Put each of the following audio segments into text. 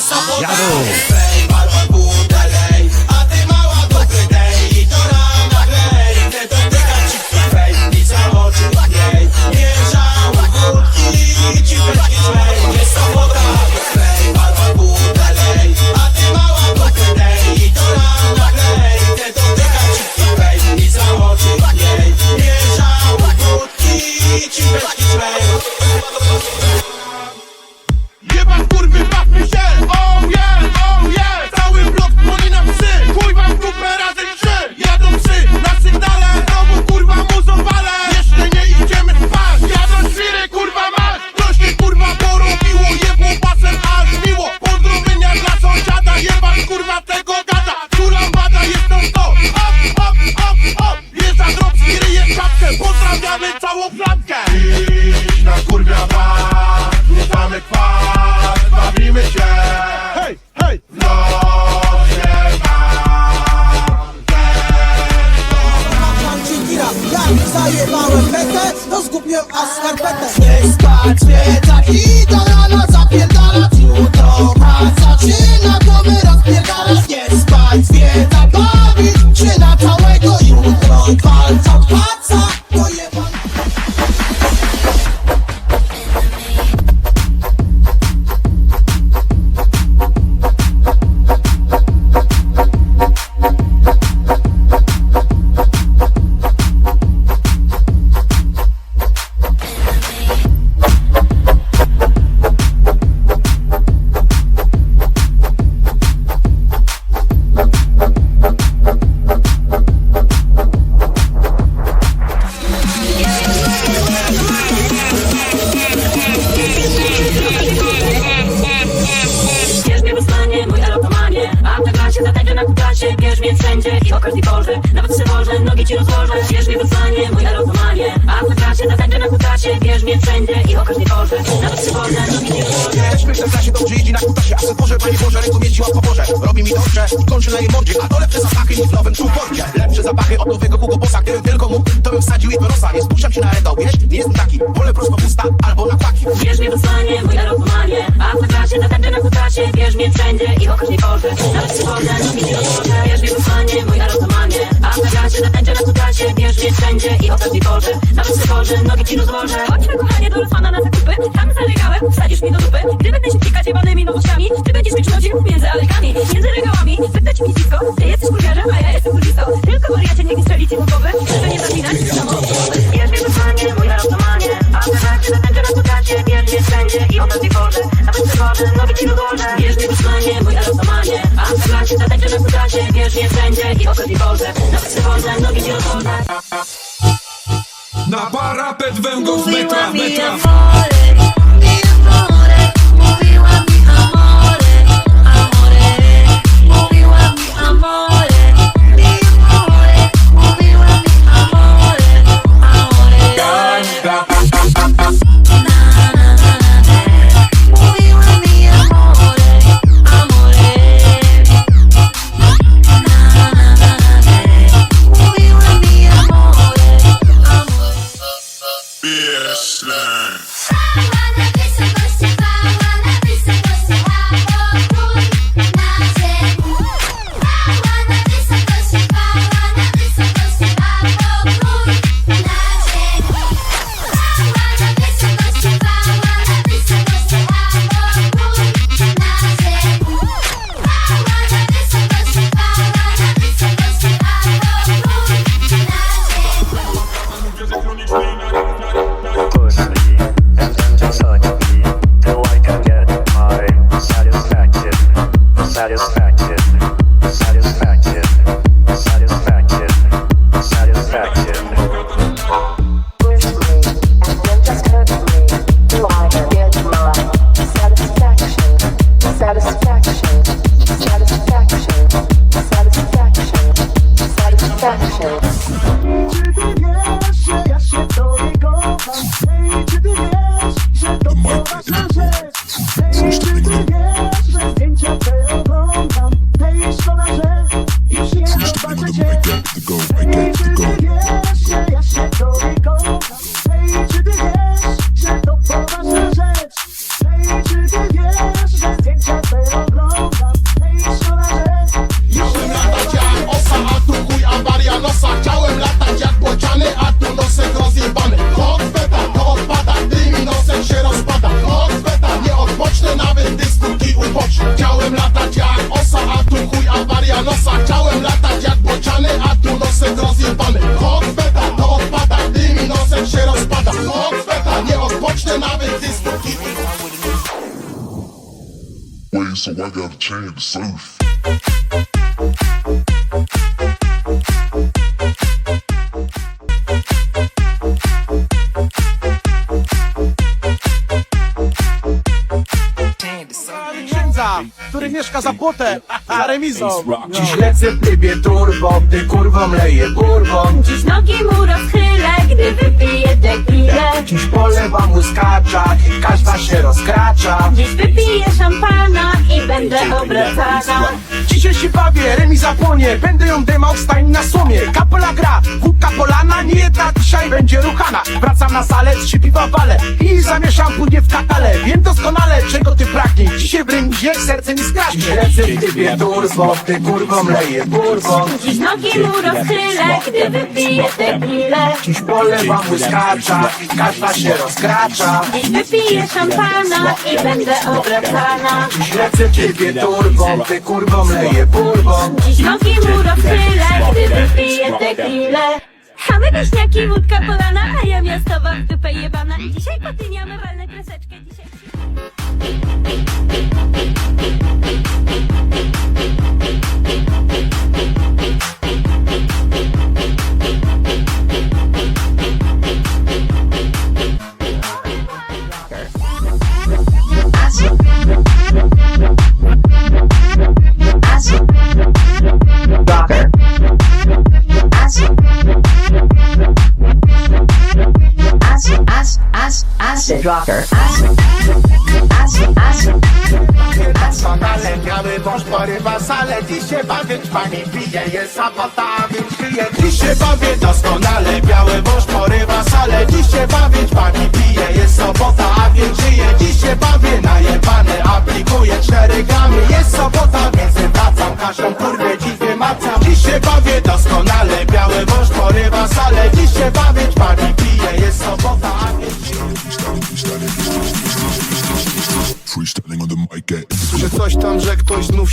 jest każdej porze. Nawet przewożę, nogi ci rozłożę Bierz mnie Rusmanie, mój erotomanie A na klasie, zatańczę na kutasie Bierz mnie wszędzie i o każdej porze. Nawet przewożę, nogi ci rozłożę Myślę w klasie dobrze idzie na kutasie A se Boże, Panie Boże, ręką mieści łapko Boże Robi mi dobrze i kończy na jej mordzie. A to lepsze zapachy niż w nowym człowiekie Lepsze zapachy od nowego Hugo Bossa. Gdybym tylko mógł, to bym wsadził jedno rosa Nie spuszczam się na regał, wiesz? Nie jestem taki. Wolę prosto w usta albo na paki Bierz mnie Rusmanie, mój erotomanie A na klasie, zatańczę na kutasie Bierz mnie wszędzie i o każdej porze. Nawet przewożę, nogi ci rozłożę mnie Rusmanie, mój erotomanie A na na kutasie Bierz mnie wszędzie i o każdej porze Nawet przewożę, nogi ci rozłożę. Chodźmy kochanie do Rosmana na zakupy. Tam zalegałem, wsadzisz mi do dupy. Gdy będę się pikać jebanymi nowościami. Ty będziesz mi przychodził między alejkami Między regałami, wypytać mi dziwko Ty jesteś kurwiarzem, a ja jestem kurwistą Tylko wariacie niech mi strzelicie do głowy. Żeby nie samochodowy Bierz I o każdej porze Nawet przewożę, nogi ci rozłożę Bierz mnie Rosmanie, mój erotomanie A na razie zatęczę na kutasie Bierz mnie wszędzie i o każdej porze Nawet przewożę, nogi ci rozłożę Na parapet węgą z metra, metra Wait, so I gotta change the surf. księdza, który mieszka za płotem, za remizą Dziś lecę w trybie turbo, ty kurwo mleję bourbon. Dziś nogi mu rozchylę, gdy wypiję tequilę. Dziś polewam muskacza każda się rozkracza. Dziś wypiję szampana i będę obracana Dzisiaj się bawię, remiza płonie Będę ją dymał stań na słomie Kapola gra, wódka polana Nie jedna dzisiaj będzie ruchana. Wracam na salę, trzy piwa wale I zamieszam później w kakale Wiem doskonale, czego ty pragniesz Dzisiaj w remizie serce mi skraśnie Lecę w trybie turbo, ty kurwo mleję bourbon Dziś nogi mu rozchylę, gdy wypiję tequilę Dziś polewam muskacza i każda się rozkracza. Dziś wypiję szampana i będę obracana. Dziś lecę w trybie turbo, ty kurwo mleję bourbon Dziś nogi mu rozchylę, gdy wypiję tequilę. Chamy wiśniaki, wódka polana, a ja miastowa w dupę jebana. Dzisiaj potyniamy walne kreseczkę, dzisiaj... Doskonale biały wąż porywa salę Dziś się bawię, pani pije, jest sabota, więc żyje Dziś się bawię doskonale, biały wąż porywa salę Dziś się bawię, pani pije, jest sobota, a więc żyje. Dziś się bawię, najebany, aplikuję cztery gramy Jest sobota, więc wracam, każdą kurwę dziś wymacam Dziś się bawię doskonale, biały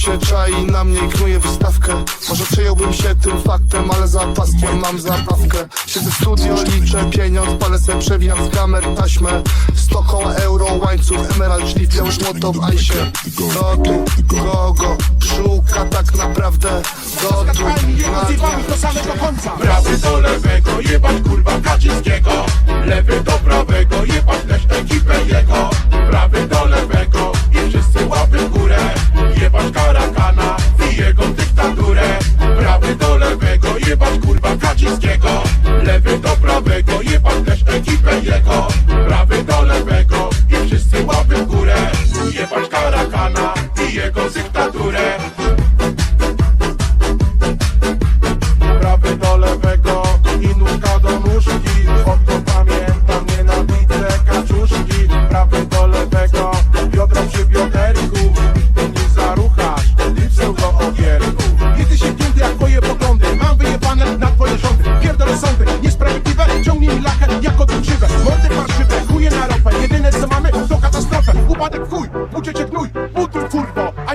się czai na mnie i knuje wystawkę. Może przejąłbym się tym faktem, ale za paskiem mam zabawkę. Siedzę w studio, liczę pieniądz, palę se przewijam z kamer taśmę. 100 koła euro, łańcuch, emerald, czyli biały złoto w ajsie. Kto tu, kogo szuka tak naprawdę? Do tu, na Rozjebamy do samego końca. Prawy do lewego, jebać kurwa Kaczyńskiego. Lewy do prawego, jebać też ekipę jego. Prawy do lewego wszyscy łapy w górę. Jebać Karakana i jego dyktaturę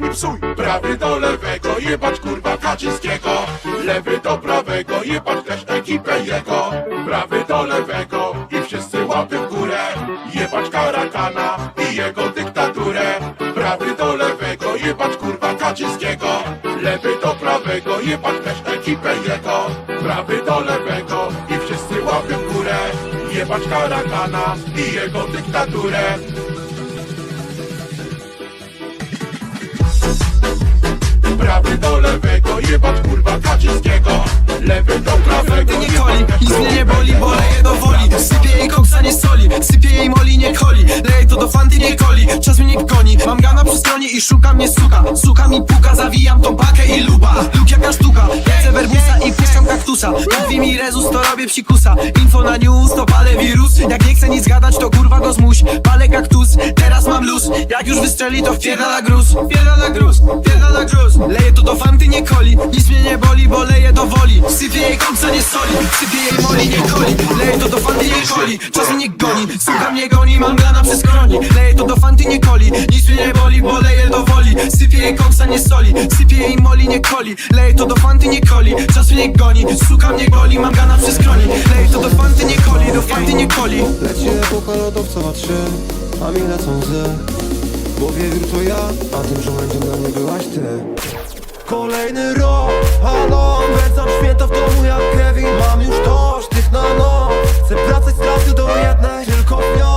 psuj. Prawy do lewego, jebać kurwa Kaczyńskiego. Lewy do prawego, jebać też ekipę jego. Prawy do lewego i wszyscy łapy w górę. Jebać Karakana i jego dyktaturę. Prawy do lewego, jebać kurwa Kaczyńskiego. Lewy do prawego, jebać też ekipę jego. Prawy do lewego i wszyscy łapy w górę. Jebać Karakana i jego dyktaturę Prawy do lewego, jebać kurwa Kaczyńskiego. Lewy do prawego, nie koli Nic mnie nie boli, jego. bo leję do woli. Sypię jej koksa, nie soli. Sypię jej moli, nie Leję to do fanty, nie coli Czas mnie goni. Mam gana przy stronie i szuka mnie suka. Suka mi puka, zawijam tą pakę i luba. Luk jaka sztuka. Lecę werbusa i puszczam kaktusa. Mówi mi rezus, to robię psikusa. Info na news, to palę wirus. Jak nie chcę nic gadać, to kurwa go zmuś. Palę kaktus, teraz mam luz. Jak już wystrzeli, to wpierdala gruz. Wpierdala gruz, wpierdala gruz. Leję to do fanty, nie coli Nic mnie nie boli, bo leję do woli. Sypię jej koksa, nie soli. Sypię jej moli, nie coli Leję to do fanty, nie coli Czas mnie goni, suka mnie goni. Mam gana przez Leję to do fanty, nie coli. Nic mnie nie boli, bo leję do woli. Sypię jej koksa, nie soli. Sypię jej moli, nie coli. Leję to do fanty, nie coli. Czas mnie goni. Suka mnie boli, mam gana przez kroni. Leję to do fanty, nie coli. Do fanty, nie coli. Leci epoka lodowca ma a mi lecą łzy. Bo wiewiór to ja, a tym żołędziem dla mnie byłaś ty. Kolejny rok, halo, wracam święta w domu jak Kevin. Mam już dość tych na noc. Chcę wracać z pracy do jednej, tylko dnia